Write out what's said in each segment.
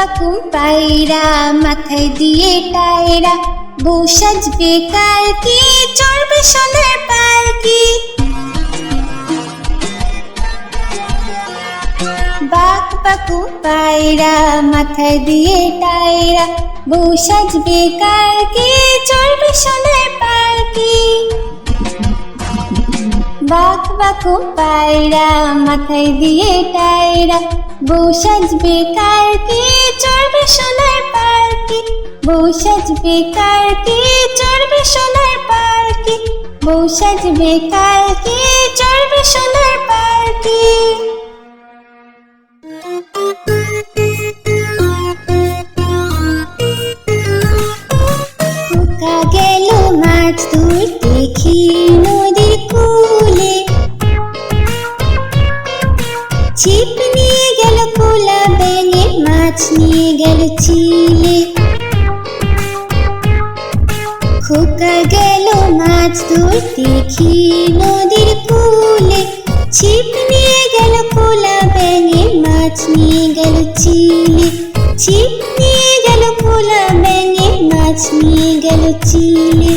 বাকুম পায়রা, মাথায় দিয়ে টায়রা। বউ সাজবে কালকে, চড়বে সোনার পালকি। বাক বাকু পায়রা, মাথায় দিয়ে টায়রা। বউ সাজবে কালকে, চড়বে সোনার পালকি। বাক বাকু পায়রা, মাথায় দিয়ে টায়রা বউ সাজবে কি, চড়বে সোনার পালকি বউ সাজবে কি, চড়বে সোনার পালকি বউ সাজবে কি, চড়বে সোনার পালকি ছিপ নিয়ে গেল কোলা ব্যাঙে, মাছ নিয়ে গেল চিলে। খোকা গেল মাছ ধরতে দেখি নদীর কূলে। ছিপ নিয়ে গেল কোলা ব্যাঙে, মাছ নিয়ে গেল চিলে। ছিপ নিয়ে গেল কোলা ব্যাঙে, মাছ নিয়ে গেল চিলে।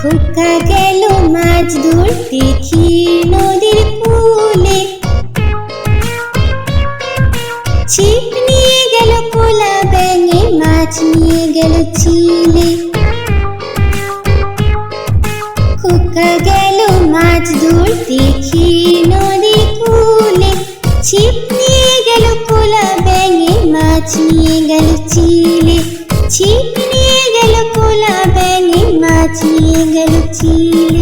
খোকা গেল মাছ ধরতে দেখি নদীর গেল খোকা গেল, মাছ ধরতে দেখি নদী কূলে। ছিপ নিয়ে গেল কোলা ব্যাঙে মাছ নিয়ে গেল চিলে ছিপ নিয়ে গেল কোলা ব্যাঙে মাছ নিয়ে গেল চিলে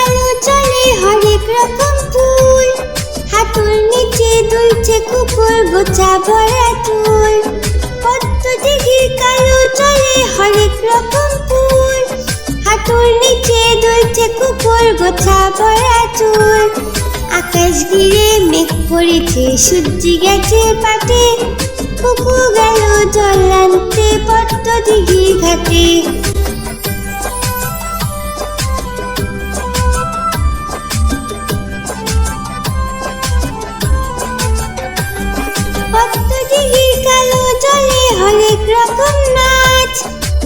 দুলছে কুকুর গোছা ভরা চুল। পদ্ম দিঘির কালো চলে হরেক রকম ফুল। হাঁটুর নিচে দুলছে কুকুর গোছা ভরা চুল। আকাশ ঘিরে মেঘ পড়েছে সূর্য গেছে পাটে কুকু গেল জল আনতে পদ্ম দিঘির ঘাটে।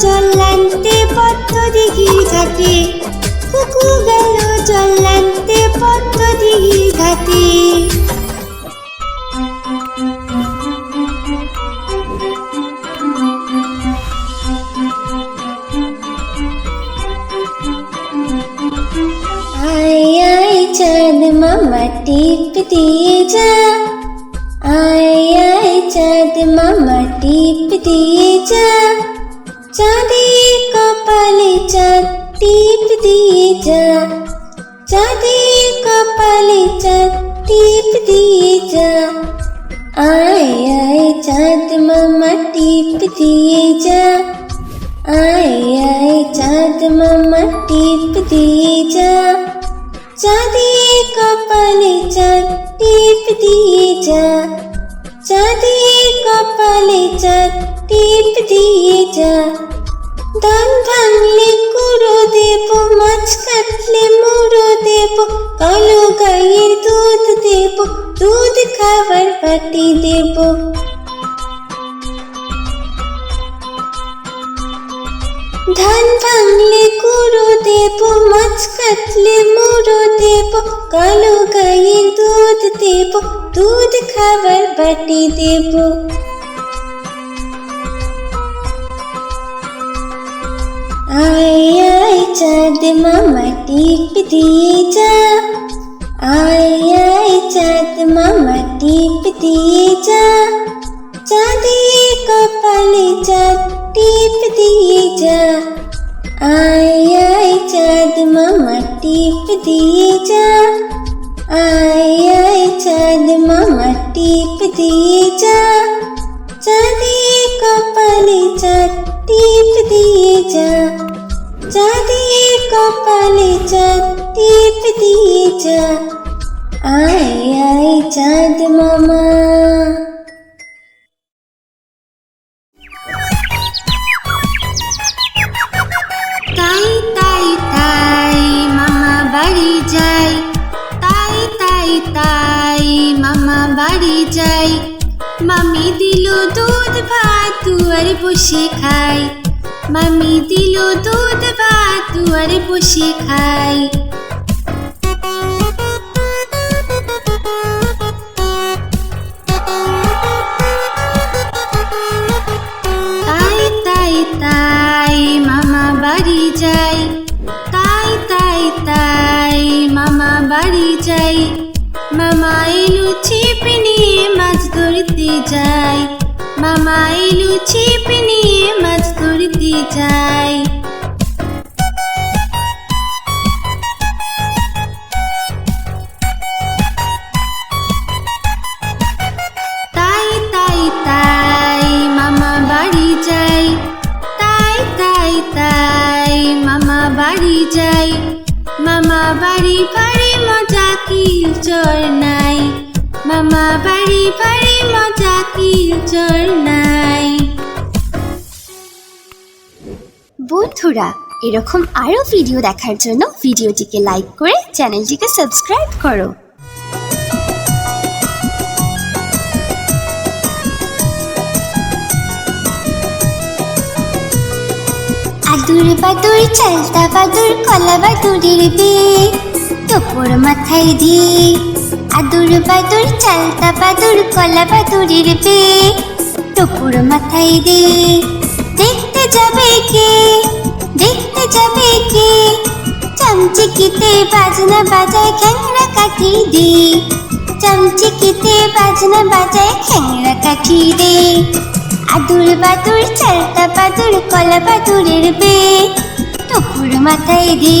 জল আনতে পদ্ম দিঘির ঘাটে। কুকু গেল জল আনতে পদ্ম দিঘির ঘাটে চাঁদ মামা, টিপ দিয়ে যা। আয় আয়, চাঁদ মামা, টিপ দিয়ে যা। চাঁদের কপালে চাঁদ টিপ দিয়ে যা চাঁদের কপালে চাঁদ টিপ দিয়ে যা আয় আয় চাঁদ মামা টিপ দিয়ে যা আয় আয় চাঁদ মামা টিপ দিয়ে যা চাঁদের কপালে চাঁদ টিপ দিয়ে যা চাঁদের কপালে চাঁদ টিপ দিয়ে যা। ধান ভাঙলে কুড়ো দেব, মাছ কাটলে মুড়ো দেব, কালো গাইয়ের দুধ দেব, দুধ খাবার পাটি দেব। ধান ভাঙলে কুড়ো দেব, মাছ কাটলে মুড়ো দেব, কালো গায়ে দুধ দেব, দুধ খাবার বাটি দেব। আয় আয় চাঁদ মামা টিপ দিয়ে যা আয় আয় চাঁদ মামা টিপ দিয়ে যা চাঁদিয়ে কপালে চাঁদ টিপ দিয়ে যা আয় আয় চাঁদ মামা টিপ দিয়ে যা আয় আয় চাঁদ মামা টিপ দিয়ে যা চাঁদিয়ে কপালে চাঁদ টিপ দিয়ে যা চাঁদিয়ে কপালে চাঁদ টিপ দিয়ে যা আয় আয় চাঁদ মামা বসে খাই মামি দিল দুধ, ভাত, দুয়ারে বসে খাই। তাই তাই তাই মামা বাড়ি যাই। তাই তাই তাই মামা বাড়ি যাই। মামা এলু ছিপ নিয়ে মাছ ধরতে যাই। এলু ছিপ নিয়ে মাছ ধরতে যাই। তাই তাই তাই মামা বাড়ি যাই। তাই তাই তাই মামা বাড়ি যাই। মামা মজা কিল চর নাই। মামা বাড়ি মজা নাই। বন্ধুরা এরকম আরও ভিডিও দেখার জন্য ভিডিওটিকে লাইক করে চ্যানেলটিকে সাবস্ক্রাইব করো। আদুর বাদুর চালতা বাদুর কলা বাদুরের বিয়ে তোপর মাথায় দিয়ে। আদুর বাদুর, চালতা বাদুর, কলা বাদুরের বিয়ে টুকুর মাথায় দিয়ে দেখতে যাবে কে? দেখতে যাবে কে? চামচিকিতে বাজনা বাজায়, খ্যাংরা কাঠি দে। চামচিকিতে বাজনা বাজায়, খ্যাংরা কাঠি দে। আদুর বাদুর, চালতা বাদুর, কলা বাদুরের বে টুকুর মাথায় দে।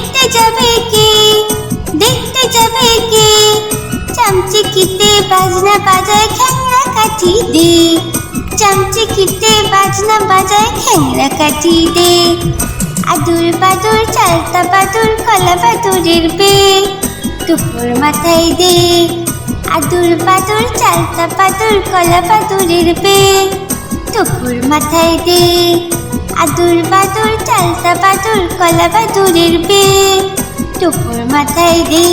যাবে কে? দেখতে যাবে কে? চামচিকিতে বাজনা বাজায় খ্যাংরা কাঠি দে। চামচিকিতে বাজনা বাজায় খ্যাংরা কাঠি দে। আদুর বাদুর, চালতা বাদুর, কলা বাদুরের বে। টুকুর মাথায় দে। আদুর বাদুর, চালতা বাদুর, কলা বাদুরের বে। টুকুর মাথায় দে। আদুর বাদুর, চালতা বাদুর, কলা বাদুরের বে টুকুর মাথায় দে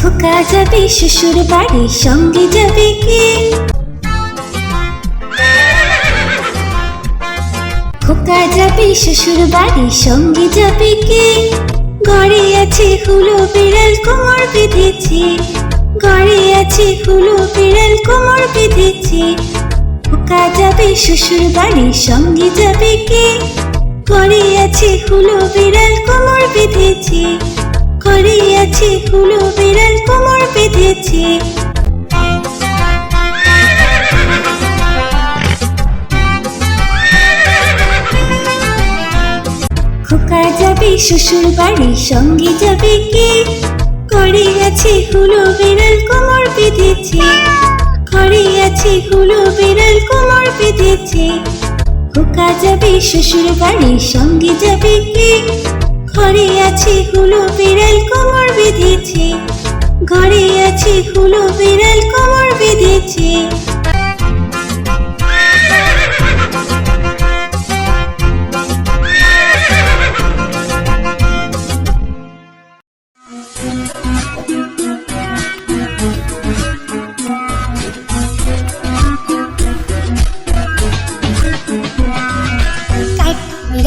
খোকা যাবে, শ্বশুর বাড়ি সঙ্গে যাবে কে? খোকা যাবে, শ্বশুর বাড়ি সঙ্গে যাবে কে? ঘরে আছে হুলো বিড়াল কোমর বেঁধেছে। ঘরে আছে হুলো বিড়াল কোমর বেঁধেছে। খোকা যাবে, শ্বশুর বাড়ির সঙ্গে যাবে কে? ঘরে আছে হুলো বিড়াল কোমর বেঁধেছে। ঘরে আছে হুলো বিড়াল কোমর বেঁধেছে। শ্বশুর বাড়ি সঙ্গে যাবে কে? ঘরে আছে হুলো বিড়াল কোমর বেঁধেছে। ঘরে আছে হুলো বিড়াল কোমর বেঁধেছে। খোকা যাবে, শ্বশুর বাড়ি সঙ্গে যাবে কে? ঘরে আছে হুলো বিড়াল কোমর বেঁধেছে। ঘরে আছে হুলো বিড়াল কোমর বেঁধেছে।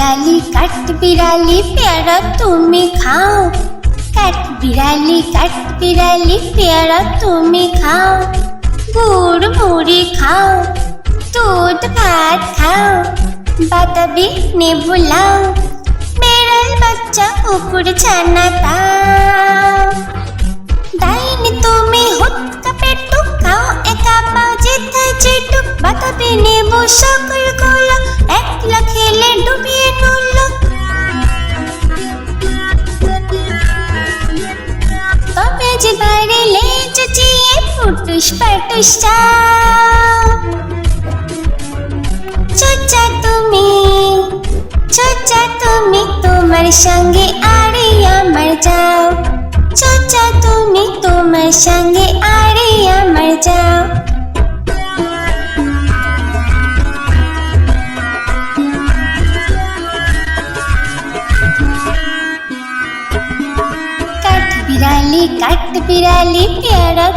বিড়ালি, কাঠ বিড়ালি, পেয়ারা তুমি খাও। কাঠ বিড়ালি কাঠ বিড়ালি, পেয়ারা তুমি খাও। গুড়, মুড়ি খাও, দুধ, ভাত খাও বাতাবি নেবু লাও বেড়াল বাচ্চা কুকুর ছানা তাও ডাইনি তুমি হুটকা পেটু খাও, একা পাও যেথায় যেটু বাতাবি নেব, সকলগুলো, একলা খেলে ডুবিয়ে ফুটুস পাটুস চাও চোচা তুমি চোচা তুমি তোমার সঙ্গে আরে আমার যাও চোচা তুমি তোমার সঙ্গে আরে আমার যাও কাঠ বিড়ালি কাঠ বিড়ালি পেয়ারা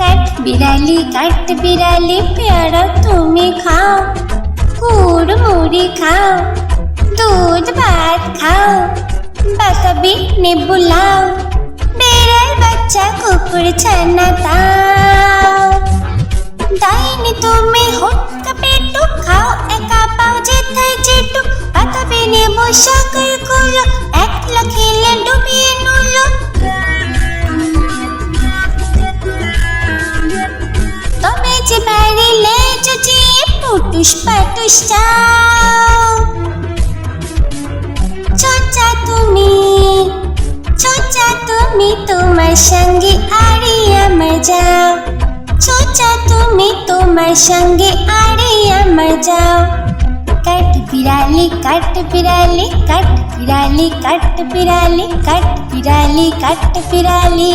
তুমি খাও কাঠ বিড়ালি কাঠ বিড়ালি পেয়ারা তুমি খাও গুড় মুড়ি খাও দুধ ভাত খাও বাতাবি নেবু লাও বেড়াল বাচ্চা কুকুর ছানা তাও ডাইনি তুমি হুটকা পেটু খাও একা পাও যেথায় যেটু বাতাবি নেব সকলগুলো পুটুস পাটুস চাও চোচা তুমি চোচা তুমি তোমার সঙ্গে আরে আমার যাও চোচা তুমি তোমার সঙ্গে আরে আমার যাও কাঠ বিড়ালি কাঠ বিড়ালি কাঠ বিড়ালি কাঠ বিড়ালি কাঠ বিড়ালি কাঠ বিড়ালি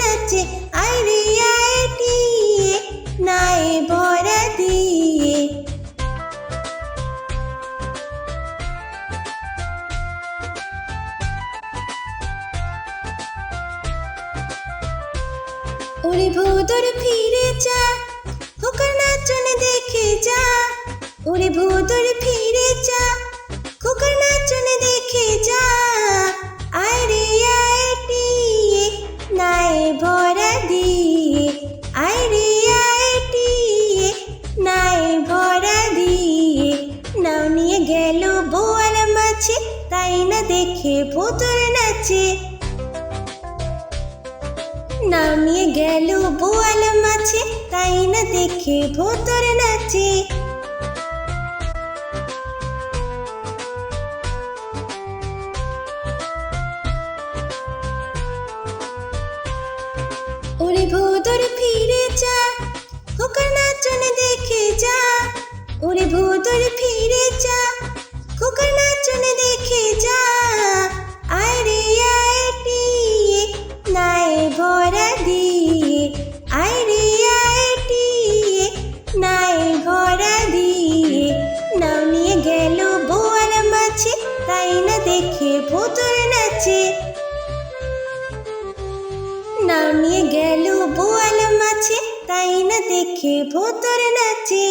আছে তাই না দেখে ভুতুর নাচে। নামিয়ে গেল বোয়াল মাছে, তাই না দেখে ভুতুর নাচে।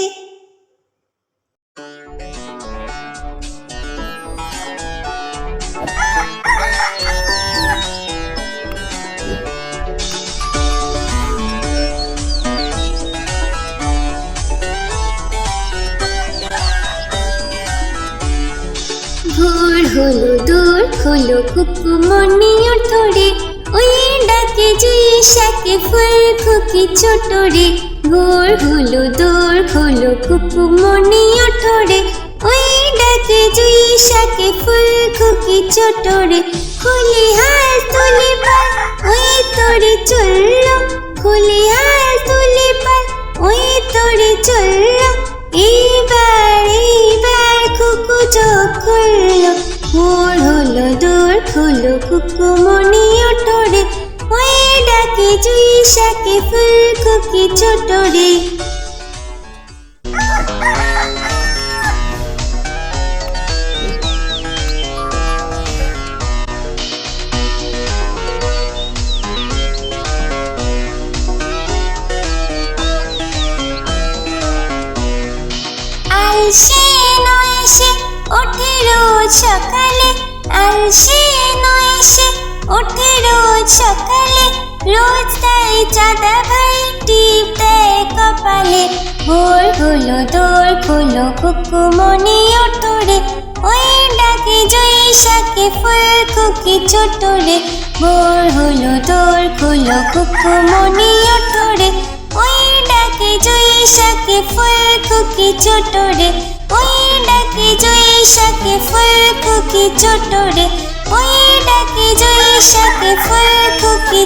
হলো দূর হলো কুকুমনি ধরে। ওই ডাকে জুই শাকে ফুল খুকি ছোট রে। ভোর হলো, দূর হলো কুকুমনি ধরে। ওই ডাকে জুই শাকে ফুল খুকি ছোট রে। খুলি হাল তুলি পাল ওই তোরে চলল। খুলি হাল তুলি পাল ওই তোরে চলল। এইবার এইবার কুকু চোখ খুললো। ভোর হলো দূর খুলো কুকু মনি ওঠরে। ওই ডাকে জুই শাকে, ফুল খুকি ছোট রে আলসে নয় সে ওঠে রোজ আলসে নয় সে ওঠে রোজ সকালে, রোজ তাই চাঁদা ভাই টিপ দেয় কপালে। ভোর হলো দোর খোলো কুকু মনে ওঠরে, ওই ডাকে জয়ী শাকে ফুল খুকি ছোট রে ভোর হলো দোর খোলো কুকু মনে ওঠরে, ওই ডাকে জয়ী শাকে ফুল খুকি ছোট রে ওই ডাকে জয়ী শাকে ফুল খুকি ছোট রে? ওই ডাকে জয়ী শাকে ফুল খুকি